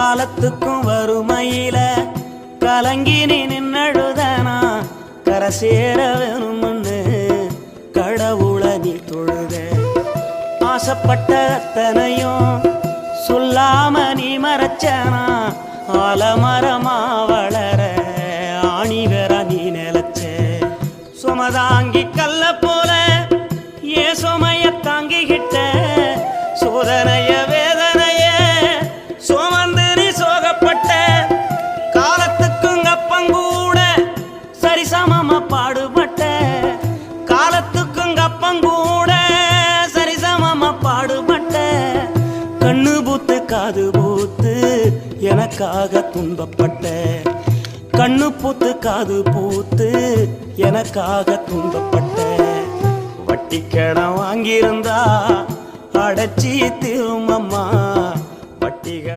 காலத்துக்கும் வறுமையில கலங்கினி நின்னழுதனா? கரை சேர வேணும்னு கடவுள நீ தொழுத. ஆசைப்பட்ட அத்தனையும் சொல்லாம நீ மறைச்சனா? ஆலமரமா வளர ஆணி வேற நீ நிலச்ச. சுமதாங்கி கல்ல போல சரிசமமா பாடுபட்ட காலத்துக்கும் அப்பங்கூட சரிசமமா பாடுபட்ட கண்ணு பூத்து காது பூத்து எனக்காக துன்பப்பட்ட. கண்ணு பூத்து காது பூத்து எனக்காக துன்பப்பட்ட. வட்டி கடன் வாங்கியிருந்தா அடைச்சி திரும்பம்மா